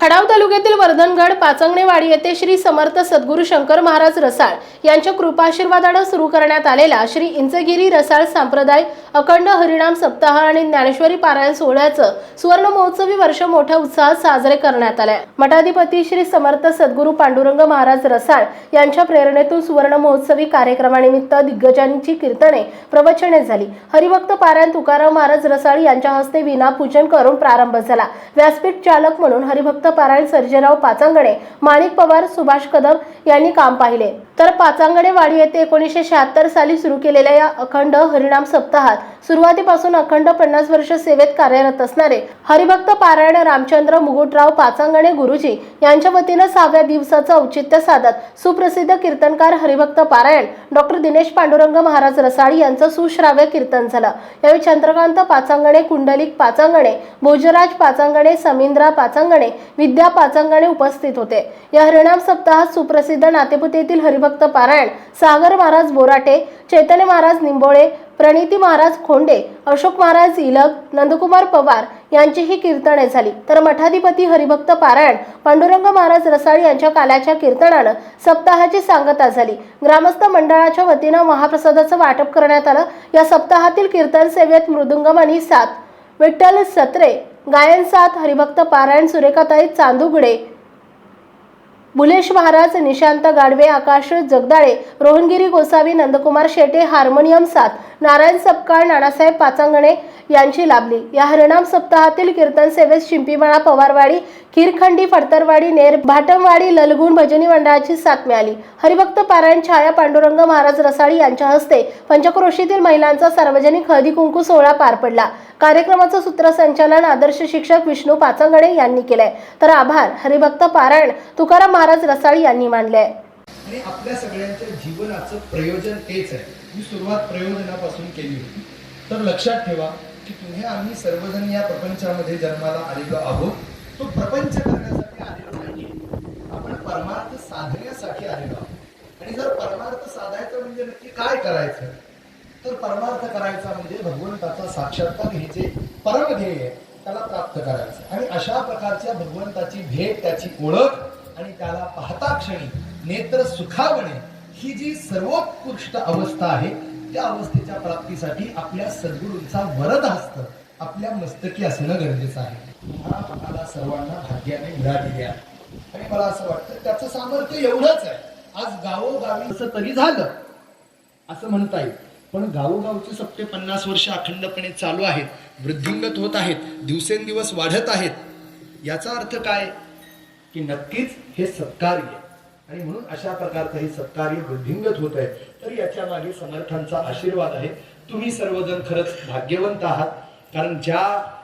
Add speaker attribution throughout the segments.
Speaker 1: Khatav तालुक्यातील वर्धनगड पाचंगणेवाडी येथे श्री समर्थ सद्गुरू शंकर महाराज रसाळ यांच्या कृपाशीर्वादानं सुरू करण्यात आलेला श्री इंचगिरी रसाळ संप्रदाय अखंड हरिणाम सप्ताह आणि ज्ञानेश्वरी पारायण सोहळ्याचं सुवर्ण महोत्सवी वर्ष मोठ्या उत्साहात साजरे करण्यात आले मठाधिपती श्री समर्थ सद्गुरू पांडुरंग महाराज रसाळ यांच्या प्रेरणेतून सुवर्ण महोत्सवी कार्यक्रमानिमित्त दिग्गजांची कीर्तने प्रवचने झाली. हरिभक्त पारायण तुकाराम महाराज रसाळ यांच्या हस्ते विना पूजन करून प्रारंभ झाला. व्यासपीठ चालक म्हणून हरिभक्त पारायण सर्जेराव पाचांगणे माणिक पवार सुभाष कदम यांनी काम पाहिले. तर पाचांगणे वाडी येथे एकोणीसशे शहात्तर साली सुरू केलेल्या या अखंड हरिणाम सप्ताहात सुरुवातीपासून अखंड पन्नास वर्ष सेवेत कार्यरत असणारे हरिभक्त पारायण रामचंद्र मुगुटराव पाचांगणे गुरुजी यांच्या वतीनं सहाव्या दिवसाचं औचित्य साधत सुप्रसिद्ध कीर्तनकार हरिभक्त पारायण डॉक्टर दिनेश पांडुरंग महाराज रसाळी यांचं सुश्राव्य कीर्तन झालं. यावेळी चंद्रकांत पाचांगणे कुंडलिक पाचांगणे भोजराज पाचांगणे समिंद्रा पाचांगणे विद्या पाचांगणे उपस्थित होते. या हरिणाम सप्ताहात सुप्रसिद्ध प्रसिद्ध येथील हरिभक्त पारायण सागर महाराज बोराटे चैतन्य महाराज निंबोळे प्रणिती महाराज खोंडे अशोक महाराज इलग नंदकुमार पवार यांचीही कीर्तने झाली. तर मठाधिपती हरिभक्त पारायण पांडुरंग महाराज रसाळ यांच्या काल्याच्या कीर्तनानं सप्ताहाची सांगता झाली. ग्रामस्थ मंडळाच्या वतीनं महाप्रसादाचं वाटप करण्यात आलं. या सप्ताहातील कीर्तन सेवेत मृदुंगमणी सात विठ्ठल सत्रे गायन सात हरिभक्त पारायण सुरेखाताई चांदुगडे बुलेश महाराज निशांत गाडवे आकाश जगदाळे रोहनगिरी गोसावी नंदकुमार शेटे हार्मोनियम साथ नारायण सपकाळ नानासाहेब पाचांगणे यांची लाभली. या हरिणाम सप्ताहातील कीर्तन सेवेत शिंपीमाळा पवारवाडी खीरखंडी फडतरवाडी नेर भाटमवाडी ललगुण भजनी मंडळाची साथ मिळाली. हरिभक्त पारायण छाया पांडुरंग महाराज रसाळी यांच्या हस्ते पंचक्रोशीतील महिलांचा सार्वजनिक हळदी कुंकू सोहळा पार पडला. कार्यक्रमाचं सूत्रसंचालन आदर्श शिक्षक विष्णू पाचांगणे यांनी केलंय. तर आभार हरिभक्त पारायण तुकाराम महाराज रसाळी यांनी मानले
Speaker 2: आणि आपल्या सगळ्यांच्या जीवनाचं प्रयोजन तेच आहे. मी सुरुवात प्रयोजनापासून केली होती. तर लक्षात ठेवा की तुम्ही आम्ही सर्वजण या प्रपंचामध्ये जन्माला आलेलो आहोत. तो प्रपंच करण्यासाठी आलेलो नाही आपण परमार्थ साधण्यासाठी आलेलो आहोत. आणि जर परमार्थ साधायचं म्हणजे नक्की काय करायचं? तर परमार्थ करायचा म्हणजे भगवंताचा साक्षात्कार हे जे परमध्येय आहे त्याला प्राप्त करायचं. आणि अशा प्रकारच्या भगवंताची भेट त्याची ओळख आणि त्याला पाहता क्षणी नेत्र सुखावणे ही जी सर्वोत्कृष्ट अवस्था आहे त्या अवस्थेच्या प्राप्तीसाठी आपल्या सद्गुरूंचा वरद हस्त आपल्या मस्तकी असणं गरजेचं आहे. हा आम्हाला सर्वांना भाग्याने मिळालेली आहे. आणि मला असं वाटतं त्याचं सामर्थ्य एवढंच आहे. आज गावोगावी असं तरी झालं असं म्हणता येईल. पण गावोगावचे सप्ते पन्नास वर्ष अखंडपणे चालू आहेत वृद्धिंगत होत आहेत दिवसेंदिवस वाढत आहेत. याचा अर्थ काय? की नक्कीच हे सत्कार्य आहे. आणि म्हणून अशा प्रकारचं हे सत्कार्य वृद्धिंगत होत आहे. तर याच्या मागे समर्थांचा आशीर्वाद आहे. तुम्ही सर्वजण खरंच भाग्यवंत आहात. कारण ज्या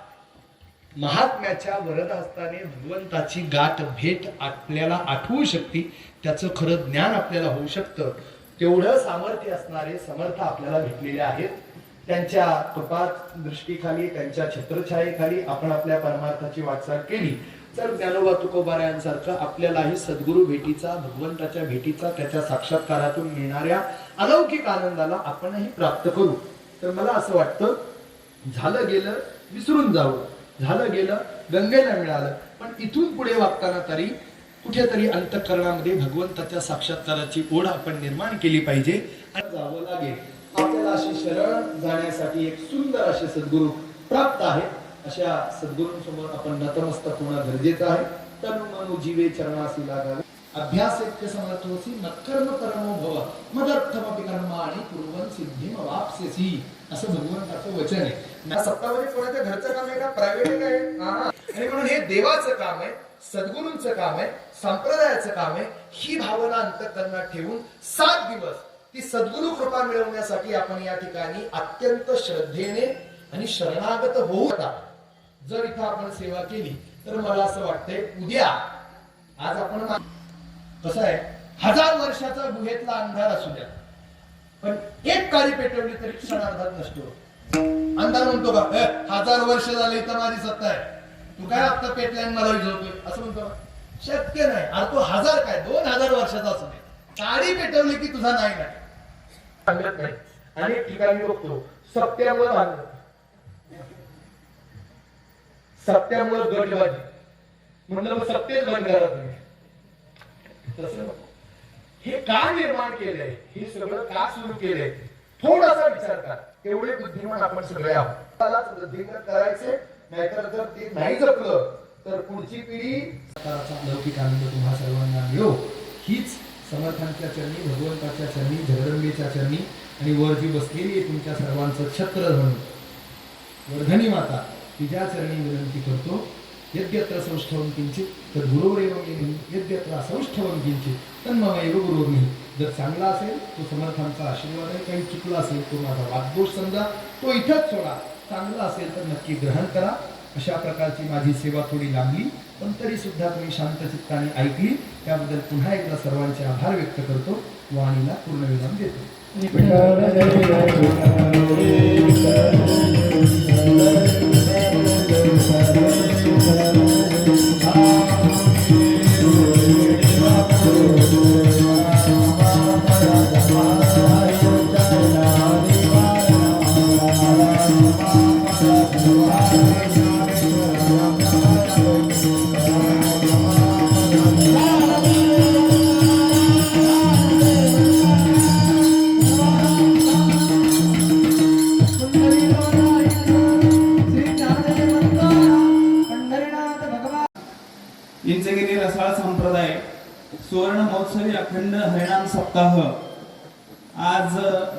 Speaker 2: महात्म्याच्या वरदहस्ताने भगवंताची गाठ भेट आपल्याला आठवू शकते त्याचं खरं ज्ञान आपल्याला होऊ शकतं. तेवढं सामर्थ्य असणारे समर्थ आपल्याला भेटलेले आहेत त्यांच्या कृपात दृष्टीखाली त्यांच्या छत्रछायेखाली आपण आपल्या परमार्थाची वाटचाल केली. तर ज्ञानोबा तुकोबारायांसारखं आपल्यालाही सद्गुरू भेटीचा भगवंताच्या भेटीचा त्याच्या साक्षात्कारातून मिळणाऱ्या अलौकिक आनंदाला आपणही प्राप्त करू. तर मला असं वाटतं झालं गेलं विसरून जावं. झालं गेलं गंगेला मिळालं. पण इथून पुढे वागताना तरी कुठेतरी अंतकरणामध्ये भगवंताच्या साक्षात्काराची ओढ आपण निर्माण केली पाहिजे. आणि जावं लागेल. आपल्याला अशी शरण जाण्यासाठी एक सुंदर असे सद्गुरू प्राप्त आहेत. अशा सद्गुरूंसमोर आपण नतमस्तक होणं गरजेचं आहे. तनु मनु जीवे चरणासी लागावे. अभ्यास इतके समर्थोसी मत्कर्म कर्मो भव. मदर्थमपि कर्माणि पूर्वन सिद्धी वापसेसी असं भगवंताचं वचन आहे. सत्तावरी सप्तामध्ये कोणाच्या घरचं काम आहे का? प्रायव्हेट आहे. आणि म्हणून हे देवाचं काम आहे. सद्गुरूंचं काम आहे संप्रदायाचं काम आहे ही भावना अंतकरणात ठेवून सात दिवस ती सद्गुरु कृपा मिळवण्यासाठी आपण या ठिकाणी अत्यंत श्रद्धेने आणि शरणागत होऊ नका जर इथं आपण सेवा केली तर मला असं वाटतंय उद्या आज आपण कसं आहे हजार वर्षाचा गुहेतला अंधार असू द्या. पण एक काळी पेटवली तरी क्षणार्धात नष्ट होतो अंधार म्हणतो का हजार वर्ष झाले तर माझी सत्ता आहे. तू काय आता पेटल्यान मला विझवतोय असं म्हणतो शक्य नाही. अरे तो हजार काय? दोन हजार वर्षाचा असू दे काळी पेटवली की तुझा नाही नाही सांगत नाही. अनेक ठिकाणी बघतो. सत्यामुळे बांधलं सत्यामुळे गटबाजी. म्हणलं मग सत्तेच बंद करा तुम्ही. तसं हे का निर्माण केलंय? हे सगळं का सुरू केलंय? थोडासा विचार करा. एवढे बुद्धिमान आपण सगळे आहोत. त्यालाच वृद्धिंगत करायचे नाहीतर जर ते नाही जपलं तर पुढची पिढी सकाळचा लौकिक आनंद तुम्हा सर्वांना मिळो. हीच समर्थांच्या चरणी भगवंताच्या चरणी जगदंबेच्या चरणी आणि वर जी बसलेली आहे तुमच्या सर्वांचं छत्र धरून वर्धनी माता तिच्या चरणी विनंती करतो यद्यत्र सौष्ठवं किंचित तर गुरुवरेव यद्यत्र असौष्ठवं किंचित गुरु गुरुर्मी. जर चांगला असेल तो समर्थांचा आशीर्वाद आहे काही चुकला असेल तो माझा वाददोष समजा तो इथंच सोडा. चांगला असेल तर नक्की ग्रहण करा. अशा प्रकारची माझी सेवा थोडी लांबली पण तरी सुद्धा तुम्ही शांत चित्ताने ऐकली. त्याबद्दल पुन्हा एकदा सर्वांचे आभार व्यक्त करतो. वाणीला पूर्ण विराम
Speaker 3: देतो. रसाळ संप्रदाय सुवर्ण महोत्सवी अखंड हरिणाम सप्ताह. आज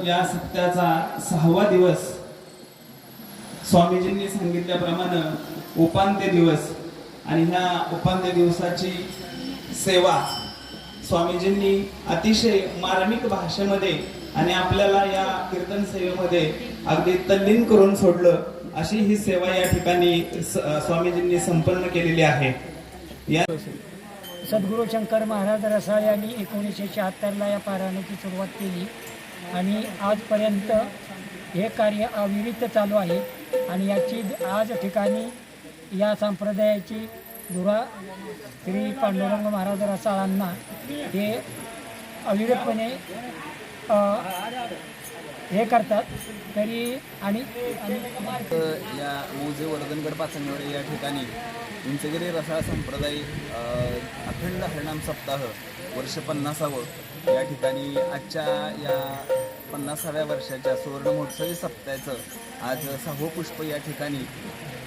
Speaker 3: या सप्त्याचा सहावा दिवस. स्वामीजींनी सांगितल्याप्रमाणे उपांत्य दिवस आणि ह्या उपांत्य दिवसाची सेवा स्वामीजींनी अतिशय मार्मिक भाषेमध्ये आणि आपल्याला या कीर्तन सेवेमध्ये अगदी तल्लीन करून सोडलं अशी ही सेवा या ठिकाणी स्वामीजींनी संपन्न केलेली आहे. या
Speaker 4: सद्गुरू शंकर महाराज रसाळ यांनी एकोणीसशे शहात्तरला या पारायणाची सुरुवात केली. आणि आजपर्यंत हे कार्य अविरित चालू आहे. आणि याची आज ठिकाणी या संप्रदायाची धुरा श्री पांडुरंग महाराज रसाळांना हे अविरतपणे हे करतात. तरी आणि
Speaker 5: या मोजे वर्धनगड पाचंगड या ठिकाणी उंचगिरी रसाळ संप्रदाय अखंड हरिणाम सप्ताह वर्ष पन्नासावं. या ठिकाणी आजच्या या पन्नासाव्या वर्षाच्या सुवर्ण महोत्सवी सप्ताहाचं आज सहावं पुष्प या ठिकाणी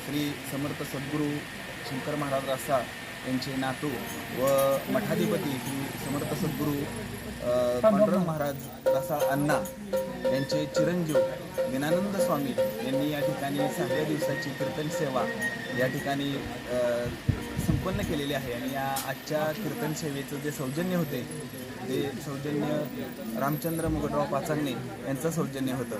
Speaker 5: श्री समर्थ सद्गुरू शंकर महाराज रसा त्यांचे नातू व मठाधिपती श्री समर्थ सद्गुरू पांडुरंग महाराज रसाळ अण्णा यांचे चिरंजीव दिनानंद स्वामी यांनी या ठिकाणी सहाव्या दिवसाची कीर्तन सेवा या ठिकाणी संपन्न केलेली आहे. आणि या आजच्या कीर्तन सेवेचं जे सौजन्य होते ते सौजन्य रामचंद्र मुगटराव पाचांगणे यांचं सौजन्य होतं.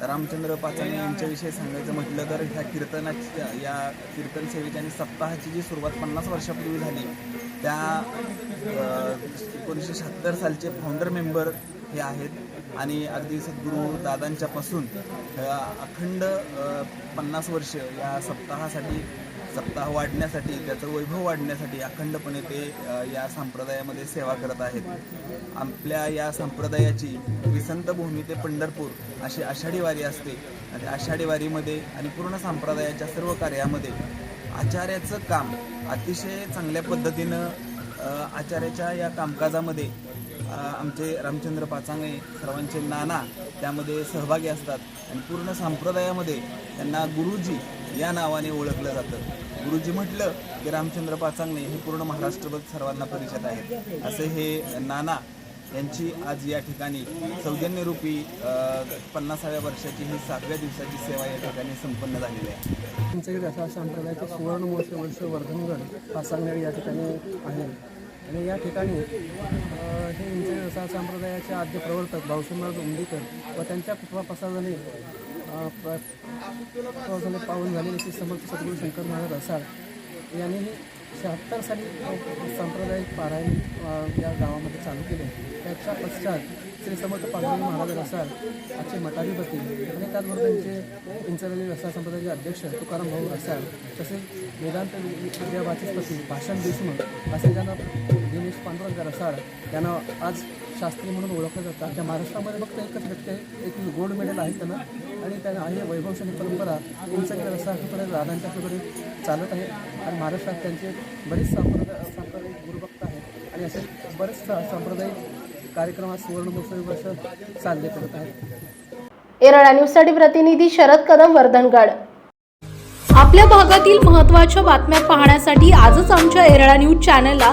Speaker 5: रामचंद्र पाचांगणे यांच्याविषयी सांगायचं म्हटलं तर ह्या कीर्तनाच्या या कीर्तन सेवेच्या आणि सप्ताहाची जी सुरुवात पन्नास वर्षापूर्वी झाली त्या एकोणीसशे शहात्तर सालचे फाउंडर मेंबर हे आहेत. आणि अगदी सद्गुरू दादांच्यापासून अखंड पन्नास वर्ष या सप्ताहासाठी सप्ताह वाढण्यासाठी त्याचं वैभव वाढण्यासाठी अखंडपणे ते या संप्रदायामध्ये सेवा करत आहेत. आपल्या या संप्रदायाची विसंत भूमी ते पंढरपूर अशी आषाढी वारी असते. आणि आषाढी वारीमध्ये आणि पूर्ण संप्रदायाच्या सर्व कार्यामध्ये आचार्याचं काम अतिशय चांगल्या पद्धतीनं आचार्याच्या या कामकाजामध्ये आमचे रामचंद्र पाचांगे सर्वांचे नाना त्यामध्ये सहभागी असतात. आणि पूर्ण संप्रदायामध्ये त्यांना गुरुजी या नावाने ओळखलं जातं. गुरुजी म्हटलं की रामचंद्र पाचांगणे हे पूर्ण महाराष्ट्रभर सर्वांना परिचित आहेत. असे हे नाना यांची आज या ठिकाणी सौजन्यरूपी पन्नासाव्या वर्षाची ही सातव्या दिवसाची सेवा या ठिकाणी संपन्न झालेली आहे.
Speaker 6: आमच्याकडे असा संप्रदायाचे सुवर्ण महोत्सव वर्ष वर्धनगड पाचांगणे या ठिकाणी आहे. आणि या ठिकाणी हे इंचे असा संप्रदायाचे आद्य प्रवर्तक भाऊसिंहराज उमदीकर व त्यांच्या कुटुंबाप्रसादाने प्रसादाने प्र- प्रवासाने पावन झालेले श्री समर्थ सद्गुरू शंकर महाराज रसाळ यांनी शहात्तर साली सांप्रदायिक पारायण या गावामध्ये चालू केले. त्याच्या पश्चात श्री समर्थ पांडुरंग महाराज रसाळ आजचे मठाधिपती आणि त्याचबरोबर त्यांचे इंचरली रसाळ संप्रदायाचे अध्यक्ष तुकाराम भाऊ रसाळ तसेच वेदांत विद्यावाचस्पती भाषण देशमुख असे ज्यांना दिनेश पांडुरंग रसाळ यांना आज शास्त्री म्हणून ओळखलं जातं अख्ख्या महाराष्ट्रामध्ये फक्त एकच व्यक्ती आहे. एक गोल्ड मेडल आहे त्यांना. आणि त्यांना आहे वैभवशाली परंपरा. इंचकडे रसाकडे दादांच्याकडे चालत आहे. आणि महाराष्ट्रात त्यांचे बरेच सांप्रदाय सांप्रदायिक गुरुभक्त आहेत. आणि असे बरेच सांप्रदायिक कार्यक्रमात सुवर्ण महोत्सवी वर्ष साजरे करत आहेत.
Speaker 7: एरळा न्यूजसाठी प्रतिनिधी शरद कदम वर्धनगड.
Speaker 1: आपल्या भागातील महत्त्वाच्या बातम्या पाहण्यासाठी आजच आमच्या एरळा न्यूज चॅनलला